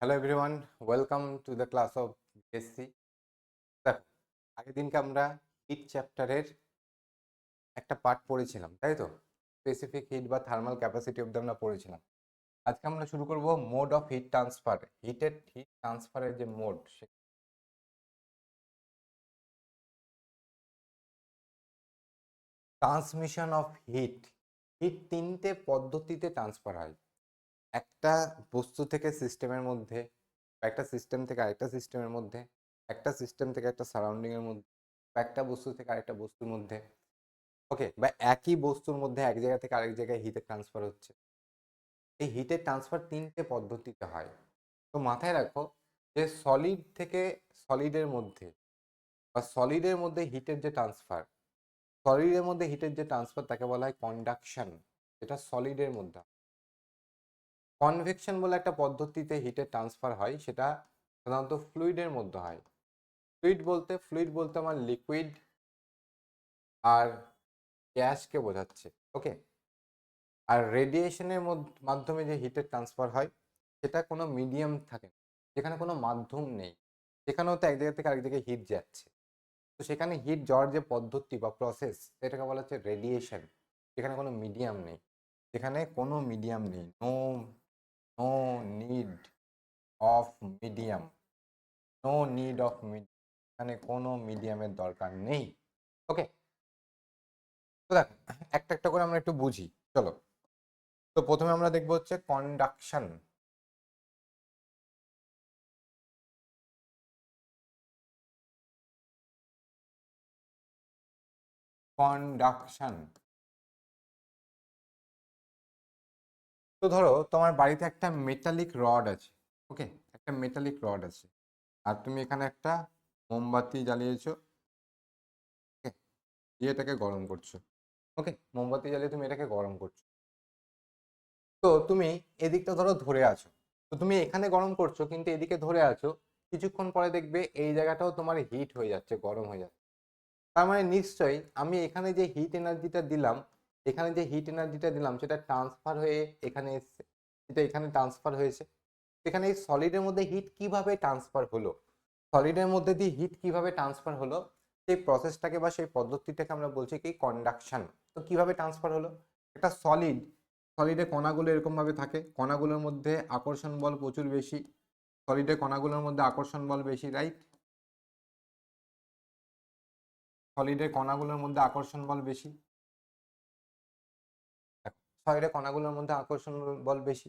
Hello everyone welcome to the class of BSc আগের দিনকে আমরা হিট চ্যাপ্টারের একটা পার্ট পড়েছিলাম, তাই তো? স্পেসিফিক হিট বা থার্মাল ক্যাপাসিটি অব্দি আমরা পড়েছিলাম। আজকে আমরা শুরু করব মোড অফ হিট ট্রান্সফার হিটের হিট ট্রান্সফারের যে মোড সে ট্রান্সমিশন অফ হিট হিট তিনটে পদ্ধতিতে ট্রান্সফার হয়। একটা বস্তু থেকে সিস্টেমের মধ্যে একটা সিস্টেম থেকে আরেকটা সিস্টেমের মধ্যে, একটা সিস্টেম থেকে একটা সারাউন্ডিংয়ের মধ্যে বা একটা বস্তু থেকে আরেকটা বস্তুর মধ্যে ওকে বা একই বস্তুর মধ্যে এক জায়গা থেকে আরেক জায়গায় হিটে ট্রান্সফার হচ্ছে। এই হিটের ট্রান্সফার তিনটে পদ্ধতিতে হয়। তো মাথায় রাখো যে সলিড থেকে সলিডের মধ্যে বা সলিডের মধ্যে হিটের যে ট্রান্সফার সলিডের মধ্যে হিটের যে ট্রান্সফার তাকে বলা হয় কন্ডাকশন যেটা সলিডের মধ্যে। কনভেকশন বলে একটা পদ্ধতিতে হিটের ট্রান্সফার হয়, সেটা সাধারণত ফ্লুইডের মধ্যে হয়। ফ্লুইড বলতে ফ্লুইড বলতে আমার লিকুইড আর গ্যাসকে বোঝাচ্ছে ওকে আর রেডিয়েশনের মাধ্যমে যে হিটের ট্রান্সফার হয়, সেটা কোনো মিডিয়াম থাকে না, যেখানে কোনো মাধ্যম নেই। সেখানেও তো এক জায়গা থেকে আরেক জায়গায় হিট যাচ্ছে। তো সেখানে হিট যাওয়ার যে পদ্ধতি বা প্রসেস সেটাকে বলা হচ্ছে রেডিয়েশন যেখানে কোনো মিডিয়াম নেই। যেখানে কোনো মিডিয়াম নেই no of medium no need of medium এখানে কোনো মিডিয়ামের দরকার নেই। ওকে তো দেখ, একটা একটা করে আমরা একটু বুঝি। চলো। তো প্রথমে আমরা দেখব হচ্ছে কন্ডাকশন কন্ডাকশন তো ধরো, তোমার বাড়িতে একটা মেটালিক রড আছে। ওকে একটা মেটালিক রড আছে। আর তুমি এখানে একটা মোমবাতি জ্বালিয়েছো দিয়ে এটাকে গরম করছ ওকে মোমবাতি জ্বালিয়ে তুমি এটাকে গরম করছ। তো তুমি এদিকটা ধরো ধরে আছো। তো তুমি এখানে গরম করছ, কিন্তু এদিকে ধরে আছো, কিছুক্ষণ পরে দেখবে এই জায়গাটাও তোমার হিট হয়ে যাচ্ছে, গরম হয়ে যাচ্ছে। তার মানে নিশ্চয়ই আমি এখানে যে হিট এনার্জিটা দিলাম, এখানে যে হিট এনার্জিটা দিলাম, সেটা ট্রান্সফার হয়ে এখানে এসছে। সেটা এখানে ট্রান্সফার হয়েছে। এখানে এই সলিডের মধ্যে হিট কীভাবে ট্রান্সফার হলো? সলিডের মধ্যে দিয়ে হিট কীভাবে ট্রান্সফার হলো? সেই প্রসেসটাকে বা সেই পদ্ধতিটাকে আমরা বলছি কি কন্ডাকশন তো কীভাবে ট্রান্সফার হলো? একটা সলিড সলিডের কণাগুলো এরকমভাবে থাকে। কণাগুলোর মধ্যে আকর্ষণ বল প্রচুর বেশি। সলিডের কণাগুলোর মধ্যে আকর্ষণ বল বেশি রাইট সলিডের কণাগুলোর মধ্যে আকর্ষণ বল বেশি। সলিডের কণাগুলোর মধ্যে আকর্ষণ বল বেশি।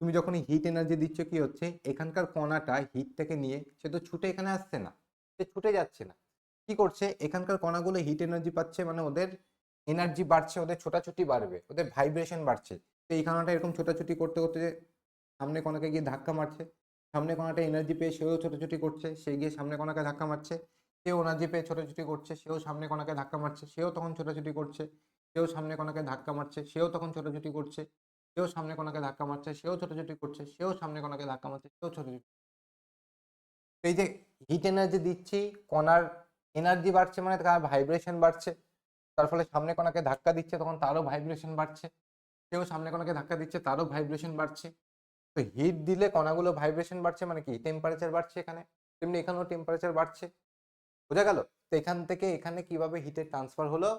তুমি যখন হিট এনার্জি দিচ্ছ কি হচ্ছে? এখানকার কণাটা হিটটাকে নিয়ে সে তো ছুটে এখানে আসছে না। সে ছুটে যাচ্ছে না। কি করছে? এখানকার কণাগুলো হিট এনার্জি পাচ্ছে মানে ওদের এনার্জি বাড়ছে, ওদের ছোটাছুটি বাড়বে, ওদের ভাইব্রেশন বাড়ছে। তো এই কণাটা এরকম ছোটাছুটি করতে করতে সামনে কণাকে গিয়ে ধাক্কা মারছে। সামনে কণাটা এনার্জি পেয়ে সেও ছোটাছুটি করছে, সে গিয়ে সামনে কণাকে ধাক্কা মারছে। সেও এনার্জি পেয়ে ছোটাছুটি করছে, সেও সামনে কণাকে ধাক্কা মারছে, সেও তখন ছোটাছুটি করছে। সেও সামনে কণাকে ধাক্কা মারছে, সেও তখন ছোটাছুটি করছে। সেও সামনে কণাকে ধাক্কা মারছে, সেও ছোটাছুটি করছে, সেও সামনে কণাকে ধাক্কা মারছে, সেও ছোটাছুটি এই যে হিট এনার্জি দিচ্ছি, কণার এনার্জি বাড়ছে মানে তার ভাইব্রেশন বাড়ছে, তার ফলে সামনে কণাকে ধাক্কা দিচ্ছে তখন তারও ভাইব্রেশন বাড়ছে, সেও সামনে কণাকে ধাক্কা দিচ্ছে, তারও ভাইব্রেশন বাড়ছে। তো হিট দিলে কণাগুলো ভাইব্রেশন বাড়ছে মানে কি? টেম্পারেচার বাড়ছে এখানে, তেমনি এখানেও টেম্পারেচার বাড়ছে। বোঝা গেল? তো এখান থেকে এখানে কীভাবে হিটের ট্রান্সফার হলো?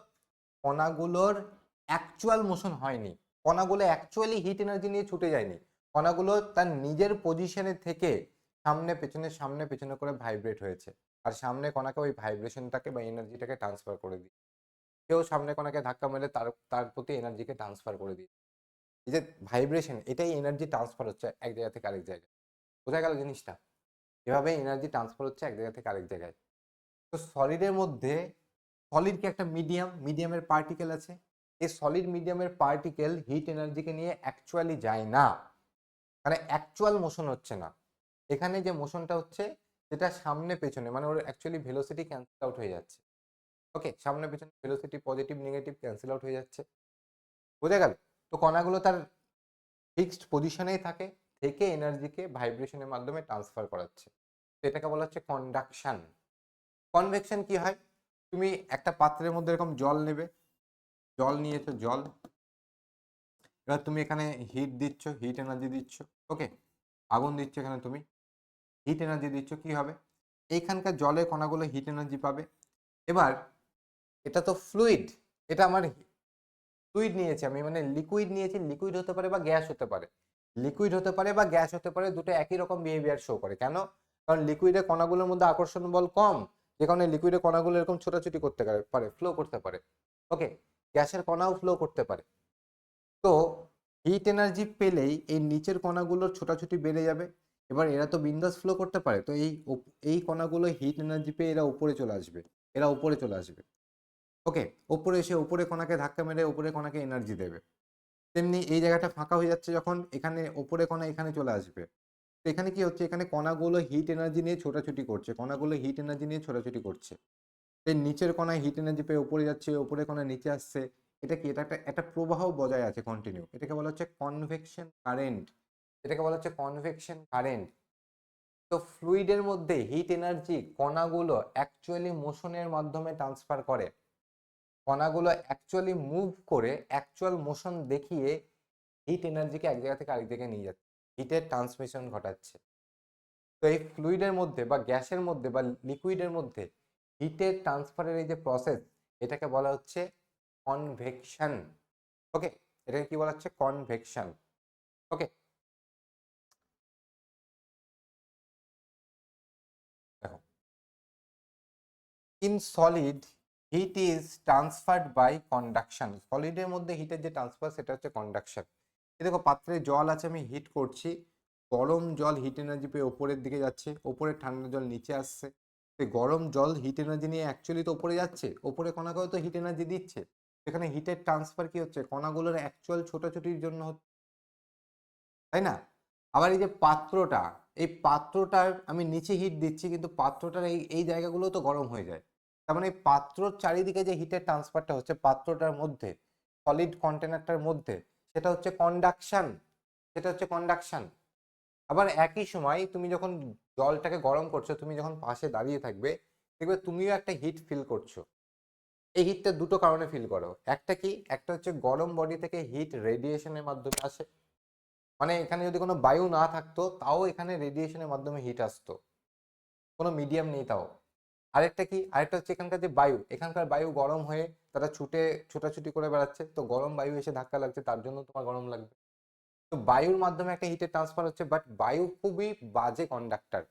কণাগুলোর অ্যাকচুয়াল মোশন হয়নি। কণাগুলো অ্যাকচুয়ালি হিট এনার্জি নিয়ে ছুটে যায়নি। কণাগুলো তার নিজের পজিশনে থেকে সামনে পেছনে সামনে পেছনে করে ভাইব্রেট হয়েছে। আর সামনে কণাকে ওই ভাইব্রেশনটাকে বা এনার্জিটাকে ট্রান্সফার করে দিই কেউ সামনে কণাকে ধাক্কা মেরে তার তার প্রতি এনার্জিকে ট্রান্সফার করে দিই এই যে ভাইব্রেশন এটাই এনার্জি ট্রান্সফার হচ্ছে এক জায়গা থেকে আরেক জায়গায়। বোঝা গেল জিনিসটা? এভাবে এনার্জি ট্রান্সফার হচ্ছে এক জায়গা থেকে আরেক জায়গায়। তো সলিডের মধ্যে সলিড কি একটা মিডিয়াম মিডিয়ামের পার্টিকেল আছে। এই সলিড মিডিয়ামের পার্টিকেল হিট এনার্জিকে নিয়ে অ্যাকচুয়ালি যায় না। মানে অ্যাকচুয়াল মোশন হচ্ছে না। এখানে যে মোশনটা হচ্ছে সেটা সামনে পেছনে মানে ওর অ্যাকচুয়ালি ভেলোসিটি ক্যান্সেল আউট হয়ে যাচ্ছে। ওকে সামনে পেছনে velocity positive negative cancel out হয়ে যাচ্ছে। বোঝা গেল? তো কণাগুলো তার ফিক্সড পজিশনেই থাকে, থেকে এনার্জিকে ভাইব্রেশনের মাধ্যমে ট্রান্সফার করাচ্ছে। তো এটাকে বলা হচ্ছে কন্ডাকশন কনভেকশন কি হয়? তুমি একটা পাত্রের মধ্যে এরকম জল নেবে জল নিয়েছো, জল। এবার তুমি এখানে হিট দিচ্ছ হিট এনার্জি দিচ্ছ ওকে আগুন দিচ্ছ এখানে তুমি। হিট এনার্জি দিচ্ছ, কি হবে? এইখানকার জলের কণাগুলো হিট এনার্জি পাবে। এবার এটা তো ফ্লুইড এটা আমার ফ্লুইড নিয়েছি আমি মানে লিকুইড নিয়েছি লিকুইড হতে পারে বা গ্যাস হতে পারে। লিকুইড হতে পারে বা গ্যাস হতে পারে, দুটো একই রকম বিহেভিয়ার শো করে। কেন? কারণ লিকুইডের কণাগুলোর মধ্যে আকর্ষণ বল কম, যে কারণে লিকুইডের কণাগুলো এরকম ছোটাছুটি করতে পারে ফ্লো করতে পারে। ওকে গ্যাসের কণাও ফ্লো করতে পারে। তো হিট এনার্জি পেলেই এই নিচের কণাগুলোর ছোটাছুটি বেড়ে যাবে, এবার এরা তো বিন্দাস ফ্লো করতে পারে, তো এই এই কণাগুলো হিট এনার্জি পেয়ে এরা উপরে চলে আসবে, এরা উপরে চলে আসবে। ওকে ওপরে এসে উপরে কণাকে ধাক্কা মেরে উপরে কণাকে এনার্জি দেবে। তেমনি এই জায়গাটা ফাঁকা হয়ে যাচ্ছে যখন এখানে ওপরে কণা এখানে চলে আসবে। তো এখানে কি হচ্ছে? এখানে কণাগুলো হিট এনার্জি নিয়ে ছোটাছুটি করছে, কণাগুলো হিট এনার্জি নিয়ে ছোটাছুটি করছে। এই নিচের কণায় হিট এনার্জি পেয়ে উপরে যাচ্ছে উপরে কণা নিচে আসছে, এটা কি? এটা একটা একটা প্রবাহ বজায় আছে কন্টিনিউ এটাকে বলা হচ্ছে কনভেকশন কারেন্ট এটাকে বলা হচ্ছে কনভেকশন কারেন্ট তো ফ্লুইডের মধ্যে হিট এনার্জি কণাগুলো অ্যাকচুয়ালি মোশনের মাধ্যমে ট্রান্সফার করে। কণাগুলো অ্যাকচুয়ালি মুভ করে অ্যাকচুয়াল মোশন দেখিয়ে হিট এনার্জিকে এক জায়গা থেকে আরেক জায়গায় নিয়ে যাচ্ছে। হিটের ট্রান্সমিশন ঘটাচ্ছে। তো এই ফ্লুইডের মধ্যে বা গ্যাসের মধ্যে বা লিকুইডের মধ্যে হিটের ট্রান্সফারের এই যে প্রসেস, এটাকে বলা হচ্ছে কনভেকশন। ওকে, এটাকে কি বলা হচ্ছে? Convection. Okay. In solid, heat is transferred by conduction. সলিডের মধ্যে হিটের যে ট্রান্সফার, সেটা হচ্ছে কন্ডাকশন। এই দেখো, পাত্রে জল আছে, আমি হিট করছি। গরম জল হিট এনার্জি পেয়ে ওপরের দিকে যাচ্ছে। ওপরে ঠান্ডা জল নিচে আসছে। তো গরম জল হিট এনার্জি নিয়ে অ্যাকচুয়ালি তো ওপরে যাচ্ছে, ওপরে কণাকেও তো হিট এনার্জি দিচ্ছে। সেখানে হিটের ট্রান্সফার কি হচ্ছে? কণাগুলোর অ্যাকচুয়াল ছোটাছুটির জন্য হচ্ছে তাই না? আবার এই যে পাত্রটা, এই পাত্রটার আমি নিচে হিট দিচ্ছি কিন্তু পাত্রটার এই এই জায়গাগুলো তো গরম হয়ে যায়। তার মানে এই পাত্রর চারিদিকে যে হিটের ট্রান্সফারটা হচ্ছে পাত্রটার মধ্যে সলিড কন্টেনারটার মধ্যে, সেটা হচ্ছে কন্ডাকশান সেটা হচ্ছে কন্ডাকশান আবার একই সময় তুমি যখন জলটাকে গরম করছ, তুমি যখন পাশে দাঁড়িয়ে থাকবে, দেখবে তুমিও একটা হিট ফিল করছ। এই হিটটা দুটো কারণে ফিল করো। একটা কি? একটা হচ্ছে গরম বডি থেকে হিট রেডিয়েশনের মাধ্যমে আসে। মানে এখানে যদি কোনো বায়ু না থাকতো, তাও এখানে রেডিয়েশনের মাধ্যমে হিট আসতো। কোনো মিডিয়াম নেই তাও। আরেকটা কি? আরেকটা হচ্ছে এখানকার যে বায়ু, এখানকার বায়ু গরম হয়ে তারা ছুটে, ছোটাছুটি করে বেড়াচ্ছে। তো গরম বায়ু এসে ধাক্কা লাগছে, তার জন্য তোমার গরম লাগবে। তো বায়ুর মাধ্যমে একটা হিটের ট্রান্সফার হচ্ছে বাট বায়ু খুবই বাজে কন্ডাক্টর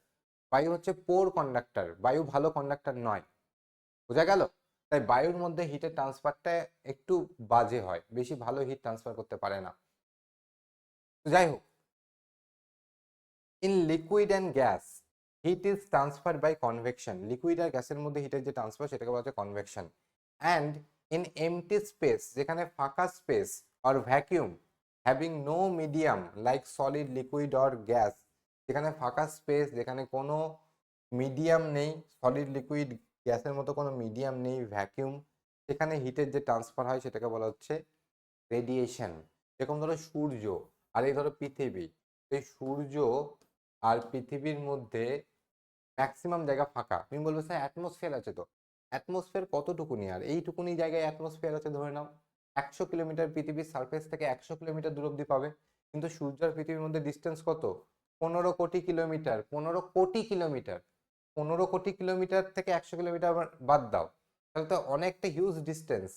বায়ু হচ্ছে পোর কন্ডাক্টর বায়ু ভালো কন্ডাক্টর নয়। বোঝা গেল? তাই বায়ুর মধ্যে হিটের ট্রান্সফারটা একটু বাজে হয়, বেশি ভালো হিট ট্রান্সফার করতে পারে না। যাই হোক। In liquid and gas heat is transfer by convection liquid আর গ্যাসের মধ্যে হিটের যে ট্রান্সফার সেটাকে বলা হচ্ছে convection and in empty space যেখানে ফাঁকা space or vacuum having no medium like solid liquid or gas যেখানে ফাঁকা স্পেস যেখানে কোনো মিডিয়াম নেই সলিড লিকুইড গ্যাসের মতো কোনো মিডিয়াম নেই ভ্যাকিউম সেখানে হিটের যে ট্রান্সফার হয় সেটাকে বলা হচ্ছে রেডিয়েশন যেরকম ধরো সূর্য আর এই ধরো পৃথিবী, এই সূর্য আর পৃথিবীর মধ্যে ম্যাক্সিমাম জায়গা ফাঁকা। তুমি বলবে, স্যার অ্যাটমসফিয়ার আছে তো। অ্যাটমসফিয়ার কতটুকুনি? আর এইটুকুনি জায়গায় অ্যাটমসফিয়ার আছে ধরে নাও। একশো কিলোমিটার পৃথিবীর সারফেস থেকে একশো কিলোমিটার দূর অব্দি পাবে। কিন্তু সূর্য আর পৃথিবীর মধ্যে ডিস্টেন্স কত? পনেরো কোটি কিলোমিটার, পনেরো কোটি কিলোমিটার, পনেরো কোটি কিলোমিটার থেকে একশো কিলোমিটার বাদ দাও। তাহলে তো অনেকটা হিউজ ডিস্টেন্স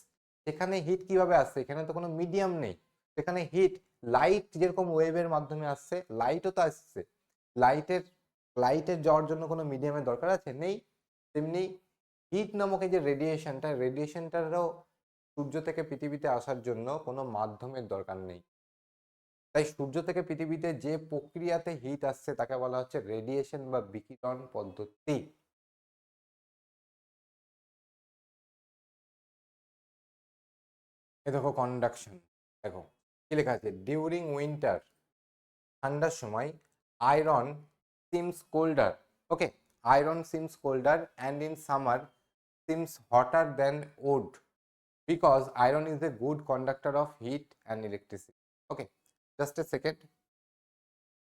সেখানে হিট কীভাবে আসছে? এখানে তো কোনো মিডিয়াম নেই। সেখানে হিট লাইট যেরকম ওয়েভের মাধ্যমে আসছে লাইটও তো আসছে। লাইটের লাইটের যাওয়ার জন্য কোনো মিডিয়ামের দরকার আছে? নেই। তেমনি হিট নামক এই যে রেডিয়েশনটা রেডিয়েশনটারও সূর্য থেকে পৃথিবীতে আসার জন্য কোনো মাধ্যমের দরকার নেই। তাই সূর্য থেকে পৃথিবীতে যে প্রক্রিয়াতে হিট আসছে তাকে বলা হচ্ছে রেডিয়েশন বা বিকিরণ পদ্ধতি। এ দেখো কন্ডাকশন দেখো, কি লেখা আছে? ডিউরিং উইন্টার ঠান্ডার সময় iron seems colder okay iron seems colder and in summer seems hotter then wood because iron is a good conductor of heat and electricity. Okay just a second.